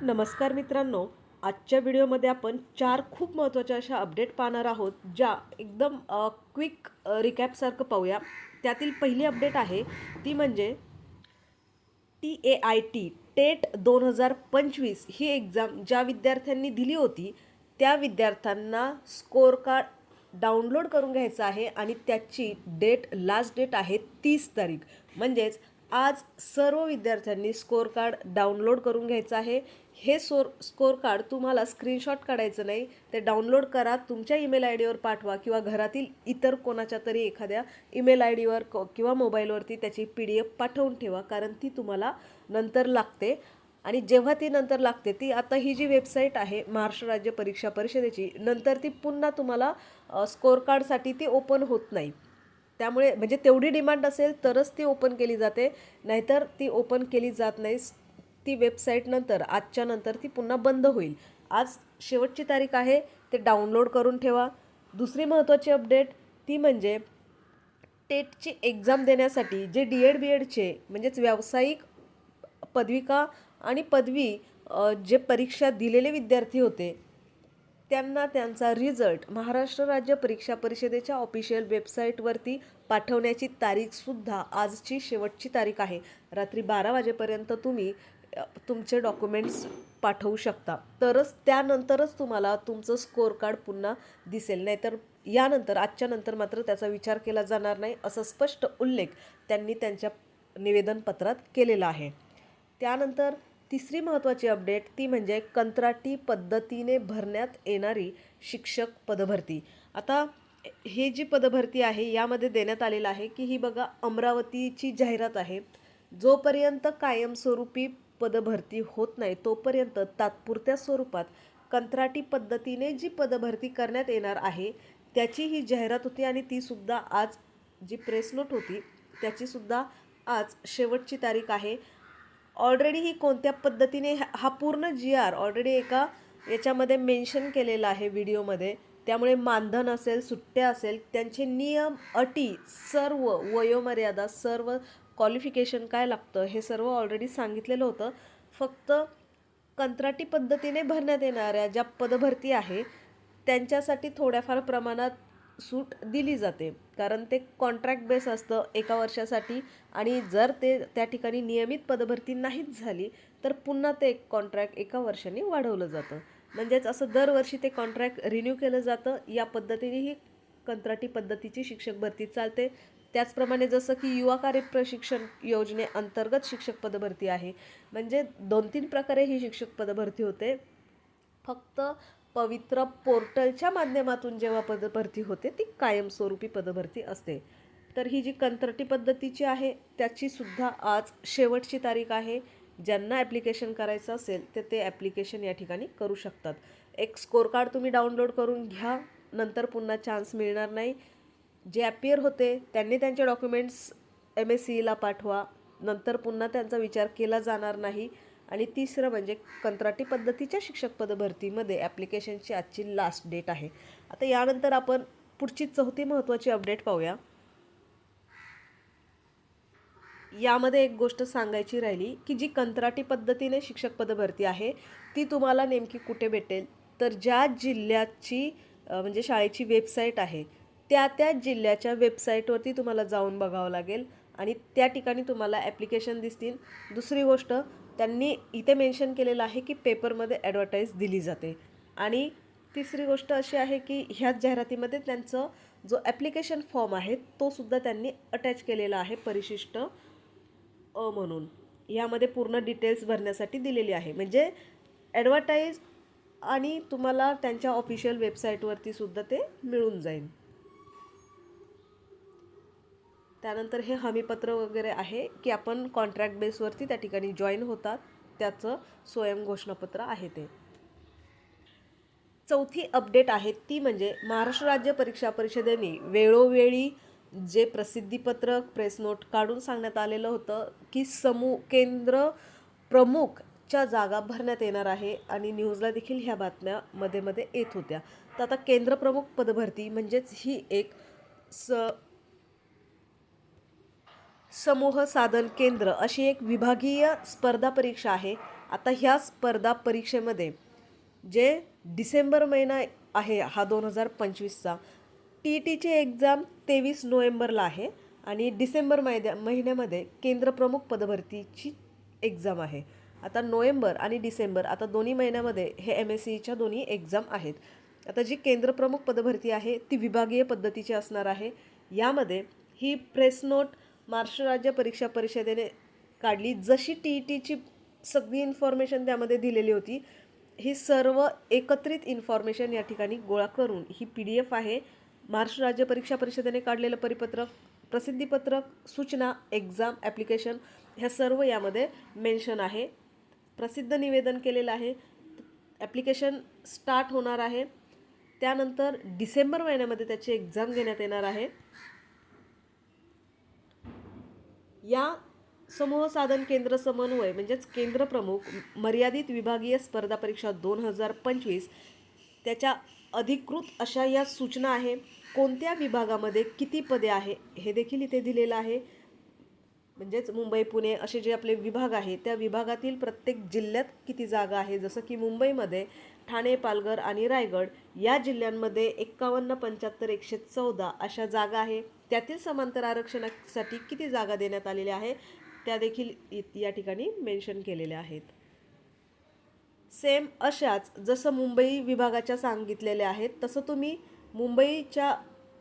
नमस्कार मित्रांनो आजच्या व्हिडिओमध्ये आपण चार खूप महत्त्वाच्या अशा अपडेट पाहणार आहोत ज्या एकदम क्विक रिकॅपसारखं पाहूया. त्यातील पहिली अपडेट आहे ती म्हणजे T A I T TET दोन हजार पंचवीस ही एक्झाम ज्या विद्यार्थ्यांनी दिली होती त्या विद्यार्थ्यांना स्कोअर कार्ड डाउनलोड करून घ्यायचं आहे आणि त्याची डेट लास्ट डेट आहे तीस तारीख. म्हणजेच आज सर्व विद्यार्थ्यांनी स्कोअर कार्ड डाउनलोड करून घ्यायचं आहे. हे सोर स्कोअर कार्ड तुम्हाला स्क्रीनशॉट काढायचं नाही ते डाउनलोड करा तुमच्या ईमेल आय डीवर पाठवा किंवा घरातील इतर कोणाच्या तरी एखाद्या ईमेल आय डीवर किंवा मोबाईलवरती त्याची पी डी एफ पाठवून ठेवा कारण ती तुम्हाला नंतर लागते. आणि जेव्हा ती नंतर लागते ती आता ही जी वेबसाईट आहे महाराष्ट्र राज्य परीक्षा परिषदेची नंतर ती पुन्हा तुम्हाला स्कोअर कार्डसाठी ती ओपन होत नाही. त्यामुळे म्हणजे तेवढी डिमांड असेल तरच ती ओपन केली जाते नाहीतर ती ओपन केली जात नाही. ती वेबसाईट नंतर आजच्या नंतर ती पुन्हा बंद होईल. आज शेवटची तारीख आहे ते डाउनलोड करून ठेवा. दुसरी महत्त्वाची अपडेट ती म्हणजे टेटची एक्झाम देण्यासाठी जे डी एड बी एडचे म्हणजेच व्यावसायिक पदविका आणि पदवी जे परीक्षा दिलेले विद्यार्थी होते त्यांना त्यांचा रिझल्ट महाराष्ट्र राज्य परीक्षा परिषदेच्या ऑफिशियल वेबसाईटवरती पाठवण्याची तारीखसुद्धा आजची शेवटची तारीख आहे. रात्री बारा वाजेपर्यंत तुम्ही तुमचे डॉक्युमेंट्स पाठवू शकता. तरच त्यानंतरच तुम्हाला तुमचं स्कोअर कार्ड पुन्हा दिसेल. नाहीतर यानंतर आजच्या नंतर मात्र त्याचा विचार केला जाणार नाही असं स्पष्ट उल्लेख त्यांनी त्यांच्या निवेदनपत्रात केलेला आहे. त्यानंतर तिसरी महत्त्वाची अपडेट ती म्हणजे कंत्राटी पद्धतीने भरण्यात येणारी शिक्षक पदभरती. आता हे जी पदभरती आहे यामध्ये देण्यात आलेलं आहे की ही बघा अमरावतीची जाहिरात आहे. जोपर्यंत कायमस्वरूपी पदभरती होत नाही तोपर्यंत तात्पुरत्या स्वरूपात कंत्राटी पद्धतीने जी पदभरती करण्यात येणार आहे त्याची ही जाहिरात होती आणि तीसुद्धा आज जी प्रेस नोट होती त्याचीसुद्धा आज शेवटची तारीख आहे. ऑलरेडी ही कोणत्या पद्धतीने हा हा पूर्ण जी आर ऑलरेडी एका याच्यामध्ये मेन्शन केलेला आहे व्हिडिओमध्ये त्यामुळे मानधन असेल सुट्ट्या असेल त्यांचे नियम अटी सर्व वयोमर्यादा सर्व क्वालिफिकेशन काय लागतं हे सर्व ऑलरेडी सांगितलेलं होतं. फक्त कंत्राटी पद्धतीने भरण्यात येणाऱ्या ज्या पदभरती आहे त्यांच्यासाठी थोड्याफार प्रमाणात सूट दिली जाते. कारण ते कॉन्ट्रॅक्ट बेस असतं एका वर्षासाठी आणि जर ते त्या ठिकाणी नियमित पदभरती नाहीच झाली तर पुन्हा ते कॉन्ट्रॅक्ट एका वर्षाने वाढवलं जातं. म्हणजेच असं दरवर्षी ते कॉन्ट्रॅक्ट रिन्यू केलं जातं. या पद्धतीने ही कंत्राटी पद्धतीची शिक्षक भरती चालते. त्याचप्रमाणे जसं की युवा कार्य प्रशिक्षण योजनेअंतर्गत शिक्षक पदभरती आहे. म्हणजे दोन तीन प्रकारे ही शिक्षक पदभरती होते. फक्त पवित्र पोर्टलच्या माध्यमातून जेव्हा पदभरती होते ती कायमस्वरूपी पदभरती असते. तर ही जी कंत्राटी पद्धतीची आहे त्याचीसुद्धा आज शेवटची तारीख आहे. ज्यांना ॲप्लिकेशन करायचं असेल तर ते ॲप्लिकेशन या ठिकाणी करू शकतात. एक स्कोर कार्ड तुम्ही डाउनलोड करून घ्या. नंतर पुन्हा चान्स मिळणार नाही. जे ॲपियर होते त्यांनी त्यांचे डॉक्युमेंट्स एम एस सीला पाठवा. नंतर पुन्हा त्यांचा विचार केला जाणार नाही. आणि तिसरं म्हणजे कंत्राटी पद्धतीच्या शिक्षक पदभरतीमध्ये ॲप्लिकेशनची आजची लास्ट डेट आहे. आता यानंतर आपण पुढची चौथी महत्त्वाची अपडेट पाहूया. यामध्ये एक गोष्ट सांगायची राहिली की जी कंत्राटी पद्धतीने शिक्षक पदभरती आहे ती तुम्हाला नेमकी कुठे भेटेल? तर ज्या जिल्ह्याची म्हणजे शाळेची वेबसाईट आहे त्या त्या जिल्ह्याच्या वेबसाईटवरती तुम्हाला जाऊन बघावं लागेल. आणि त्या ठिकाणी तुम्हाला ॲप्लिकेशन दिसतील. दुसरी गोष्ट त्यांनी इथे मेन्शन केलेलं आहे की पेपरमध्ये ॲडव्हर्टाईज दिली जाते. आणि तिसरी गोष्ट अशी आहे की ह्याच जाहिरातीमध्ये त्यांचं जो ॲप्लिकेशन फॉर्म आहे तो सुद्धा त्यांनी अटॅच केलेला आहे परिशिष्ट अ म्हणून. यामध्ये पूर्ण डिटेल्स भरण्यासाठी दिलेली आहे. म्हणजे ॲडव्हर्टाईज आणि तुम्हाला त्यांच्या ऑफिशियल वेबसाईटवरती सुद्धा ते मिळून जाईल. त्यानंतर हे हमीपत्र वगैरे आहे की आपण कॉन्ट्रॅक्ट बेसवरती त्या ठिकाणी जॉईन होतात. त्याचं स्वयं घोषणापत्र आहे ते. चौथी अपडेट आहे ती म्हणजे महाराष्ट्र राज्य परीक्षा परिषदेने वेळोवेळी जे प्रसिद्धीपत्रक प्रेस नोट काढून सांगण्यात आलेलं होतं की समूह केंद्र प्रमुखच्या जागा भरण्यात येणार आहे आणि न्यूजला देखील ह्या बातम्या मध्ये मध्ये येत होत्या. तर आता केंद्रप्रमुख पदभरती म्हणजेच ही एक स समूह साधन केंद्र अशी एक विभागीय स्पर्धा परीक्षा आहे. आता ह्या स्पर्धा परीक्षेमध्ये जे डिसेंबर महिना आहे हा दोन हजार पंचवीसचा टी ई टीची एक्झाम तेवीस नोव्हेंबरला आहे आणि डिसेंबर महिन्या महिन्यामध्ये केंद्रप्रमुख पदभरतीची एक्झाम आहे. आता नोव्हेंबर आणि डिसेंबर आता दोन्ही महिन्यामध्ये हे एम एस सीच्या दोन्ही एक्झाम आहेत. आता जी केंद्रप्रमुख पदभरती आहे ती विभागीय पद्धतीची असणार आहे. यामध्ये ही प्रेस नोट महाराष्ट्र राज्य परीक्षा परिषदेने काढली. जशी टी ई टीची सगळी इन्फॉर्मेशन त्यामध्ये दिलेली होती ही सर्व एकत्रित इन्फॉर्मेशन या ठिकाणी गोळा करून ही पी डी एफ आहे. महाराष्ट्र राज्य परीक्षा परिषदेने काढलेलं परिपत्रक प्रसिद्धीपत्रक सूचना एक्झाम ॲप्लिकेशन ह्या सर्व यामध्ये मेन्शन आहे. प्रसिद्ध निवेदन केलेलं आहे. ॲप्लिकेशन स्टार्ट होणार आहे. त्यानंतर डिसेंबर महिन्यामध्ये त्याची एक्झाम घेण्यात येणार आहे. या समूह साधन केंद्र समन्वय म्हणजेच केंद्र प्रमुख मर्यादित विभागीय स्पर्धा परीक्षा दोन हजार पंचवीस त्याच्या अधिकृत अशा या सूचना आहे. कोणत्या विभागामध्ये किती पदे आहे हे देखील इथे दिलेलं आहे. म्हणजेच मुंबई पुणे असे जे आपले विभाग आहे त्या विभागातील प्रत्येक जिल्ह्यात किती जागा आहे? जसं की मुंबईमध्ये ठाणे पालघर आणि रायगड या जिल्ह्यांमध्ये एक्कावन्न पंच्याहत्तर एकशे चौदा अशा जागा आहे. त्यातील समांतर आरक्षणासाठी किती जागा देण्यात आलेल्या आहे? त्या देखील या ठिकाणी मेन्शन केलेल्या आहेत. सेम अशाच जसं मुंबई विभागाच्या सांगितलेल्या आहेत तसं तुम्ही मुंबईच्या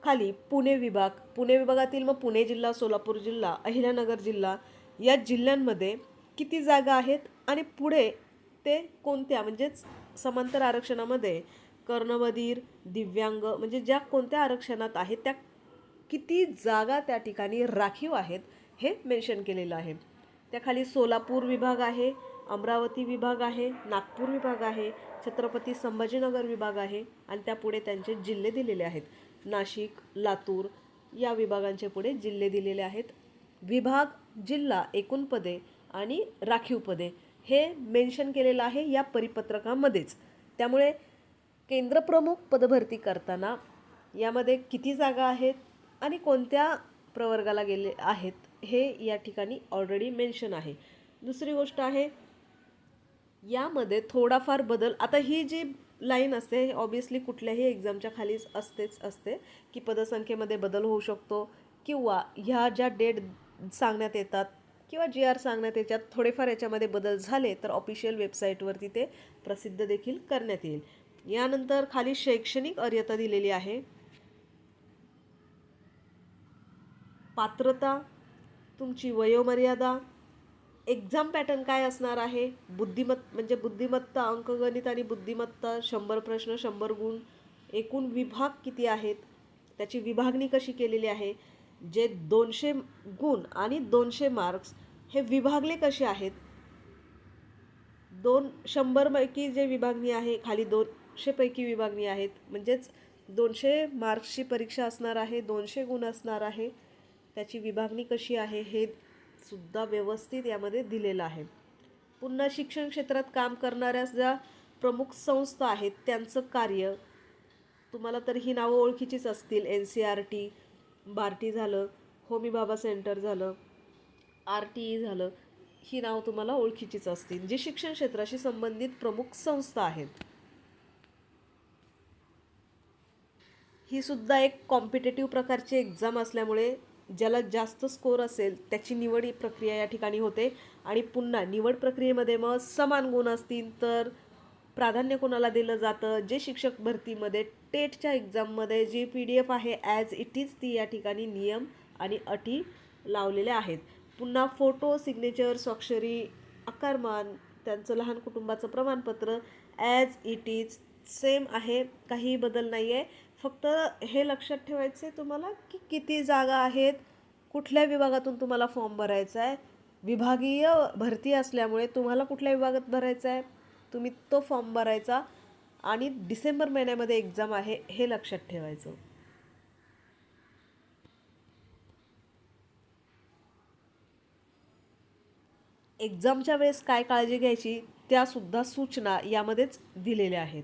खाली पुणे विभाग पुणे विभागातील मग पुणे जिल्हा सोलापूर जिल्हा अहिल्यानगर जिल्हा या जिल्ह्यांमध्ये किती जागा आहेत आणि पुढे ते कोणत्या म्हणजेच समांतर आरक्षणामध्ये कर्णबधीर दिव्यांग म्हणजे ज्या कोणत्या आरक्षणात आहेत त्या किती जागा त्या ठिकाणी राखीव आहेत हे मेन्शन केलेलं आहे. त्याखाली सोलापूर विभाग आहे अमरावती विभाग आहे नागपूर विभाग आहे छत्रपती संभाजीनगर विभाग आहे आणि त्यापुढे त्यांचे जिल्हे दिलेले आहेत. नाशिक लातूर या विभागांचे पुढे जिल्हे दिलेले आहेत. विभाग जिल्हा एकूण पदे आणि राखीव पदे हे मेन्शन केलेलं आहे या परिपत्रकामध्येच. त्यामुळे केंद्रप्रमुख पदभरती करताना यामध्ये किती जागा आहेत आणि कोणत्या प्रवर्गाला गेले आहेत हे या ठिकाणी ऑलरेडी मेन्शन आहे. दुसरी गोष्ट आहे यामध्ये थोडाफार बदल आता ही जी लाईन असते. हे ऑब्वियसली कुठल्याही एक्झामच्या खालीच असतेच असते की पदसंख्येमध्ये बदल होऊ शकतो किंवा ह्या ज्या डेट सांगण्यात येतात किंवा जी आर सांगण्यात याच्यात थोडेफार याच्यामध्ये बदल झाले तर ऑफिशियल वेबसाईटवरती ते प्रसिद्ध देखील करण्यात येईल. यानंतर खाली शैक्षणिक अर्यता दिलेली आहे. पात्रता तुमची वयोमर्यादा एक्झाम पॅटर्न काय असणार आहे? बुद्धिमत् म्हणजे बुद्धिमत्ता अंकगणित आणि बुद्धिमत्ता शंभर प्रश्न शंभर गुण एकूण विभाग किती आहेत? त्याची विभागणी कशी केलेली आहे? जे दोनशे गुण आणि दोनशे मार्क्स हे विभागले कसे आहेत? दोन शंभरपैकी जे विभागणी आहे खाली दोनशेपैकी विभागणी आहेत म्हणजेच दोनशे मार्क्सची परीक्षा असणार आहे दोनशे गुण असणार आहे त्याची विभागणी कशी आहे? हे सुद्धा व्यवस्थित यामध्ये दिलेलं आहे. पुन्हा शिक्षण क्षेत्रात काम करणाऱ्या ज्या प्रमुख संस्था आहेत त्यांचं कार्य तुम्हाला तर ही नावं ओळखीचीच असतील. N C R T BARTI झालं होमी बाबा सेंटर झालं आर टी ई झालं ही नावं तुम्हाला ओळखीचीच असतील जी शिक्षण क्षेत्राशी संबंधित प्रमुख संस्था आहेत. ही सुद्धा एक कॉम्पिटेटिव्ह प्रकारची एक्झाम असल्यामुळे ज्याला जास्त स्कोर असेल त्याची निवड प्रक्रिया या ठिकाणी होते. आणि पुन्हा निवड प्रक्रियेमध्ये मग समान गुण असतील तर प्राधान्य कोणाला दिलं जातं? जे शिक्षक भरतीमध्ये टेटच्या एक्झाममध्ये जी पी डी एफ आहे ॲज इट इज ती या ठिकाणी नियम आणि अटी लावलेल्या आहेत. पुन्हा फोटो सिग्नेचर स्वाक्षरी आकारमान त्यांचं लहान कुटुंबाचं प्रमाणपत्र ॲज इट इज सेम आहे काही बदल नाही आहे फक्त हे लक्षात ठेवायचं आहे तुम्हाला की किती जागा आहेत कुठल्या विभागातून तुम्हाला फॉर्म भरायचा आहे विभागीय भरती असल्यामुळे तुम्हाला कुठल्या विभागात भरायचा आहे तुम्ही तो फॉर्म भरायचा. आणि डिसेंबर महिन्यामध्ये एक्झाम आहे हे लक्षात ठेवायचं. एक्झामच्या वेळेस काय काळजी घ्यायची त्यासुद्धा सूचना यामध्येच दिलेल्या आहेत.